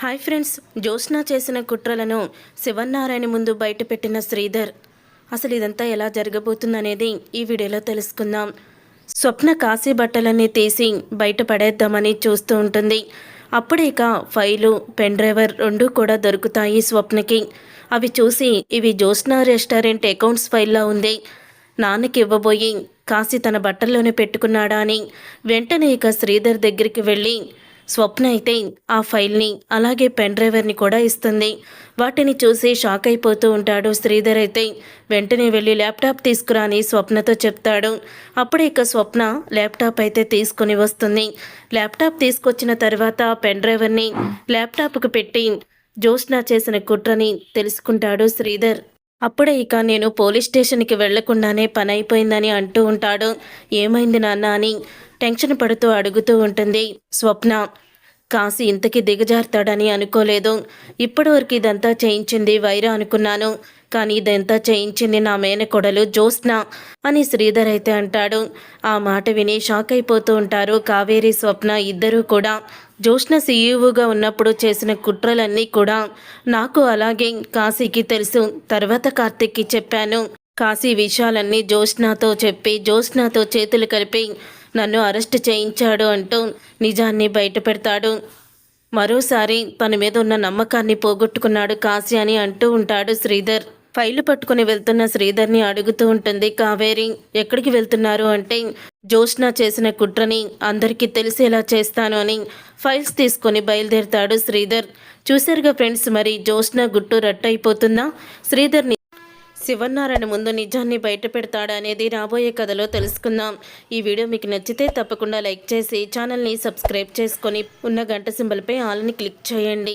Hi friends Jyotsna చేసిన కుట్రలను శివన్నారాయణ ముందు బయటపెట్టిన శ్రీధర్. అసలు ఇదంతా ఎలా జరగబోతుందనేది ఈ వీడియోలో తెలుసుకుందాం. స్వప్న కాశీ బట్టలన్నీ తీసి బయట పడేద్దామని చూస్తూ ఉంటుంది. అప్పుడే ఇక ఫైలు పెన్ డ్రైవర్ రెండూ కూడా దొరుకుతాయి స్వప్నకి. అవి చూసి ఇవి జ్యోత్స్న రెస్టారెంట్ అకౌంట్స్ ఫైల్లో ఉంది. నాన్నకి ఇవ్వబోయి కాశీ తన బట్టల్లోనే పెట్టుకున్నాడా అని వెంటనే ఇక శ్రీధర్ దగ్గరికి వెళ్ళి స్వప్న అయితే ఆ ఫైల్ని అలాగే పెన్ డ్రైవర్ని కూడా ఇస్తుంది. వాటిని చూసి షాక్ అయిపోతూ ఉంటాడు శ్రీధర్ అయితే. వెంటనే వెళ్ళి ల్యాప్టాప్ తీసుకురా అని స్వప్నతో చెప్తాడు. అప్పుడే ఇక స్వప్న ల్యాప్టాప్ అయితే తీసుకొని వస్తుంది. ల్యాప్టాప్ తీసుకొచ్చిన తర్వాత పెన్ డ్రైవర్ని ల్యాప్టాప్కు పెట్టి జ్యోత్స్న చేసిన కుట్రని తెలుసుకుంటాడు శ్రీధర్. అప్పుడే ఇక నేను పోలీస్ స్టేషన్కి వెళ్ళకుండానే పని అయిపోయిందని అంటూ ఉంటాడు. ఏమైంది నాన్న అని టెన్షన్ పడుతూ అడుగుతూ ఉంటుంది స్వప్న కాశీ ఇంతకి దిగజారుతాడని అనుకోలేదు. ఇప్పటివరకు ఇదంతా చేయించింది వైరా అనుకున్నాను. కానీ ఇదంతా చేయించింది నా మేనకొడలు జ్యోత్స్న అని శ్రీధర్ అయితే అంటాడు. ఆ మాట విని షాక్ అయిపోతూ ఉంటారు కావేరి స్వప్న ఇద్దరూ కూడా. జ్యోత్స్న సీఈఓగా ఉన్నప్పుడు చేసిన కుట్రలన్నీ కూడా నాకు అలాగే కాశీకి తెలుసు. తర్వాత కార్తిక్కి చెప్పాను. కాశీ విషయాలన్నీ జ్యోత్స్నాతో చెప్పి జ్యోత్స్నాతో చేతులు కలిపి నన్ను అరెస్ట్ చేయించాడు అంటూ నిజాన్ని బయటపెడతాడు మరోసారి తన మీద ఉన్న నమ్మకాన్ని పోగొట్టుకున్నాడు కాశీ అని అంటూ ఉంటాడు శ్రీధర్. ఫైలు పట్టుకుని వెళ్తున్న శ్రీధర్ని అడుగుతూ ఉంటుంది కావేరి ఎక్కడికి వెళ్తున్నారు? అంటే జ్యోత్స్న చేసిన కుట్రని అందరికీ తెలిసేలా చేస్తాను అని ఫైల్స్ తీసుకొని బయలుదేరుతాడు శ్రీధర్. చూశారుగా ఫ్రెండ్స్ మరి జ్యోత్స్న గుట్టు రట్టయిపోతుందా? శ్రీధర్ని శివన్నారాయణ ముందు నిజాన్ని బయట అనేది రాబోయే కథలో తెలుసుకుందాం. ఈ వీడియో మీకు నచ్చితే తప్పకుండా లైక్ చేసి ఛానల్ని సబ్స్క్రైబ్ చేసుకొని ఉన్న గంట సింబల్పై ఆల్ని క్లిక్ చేయండి.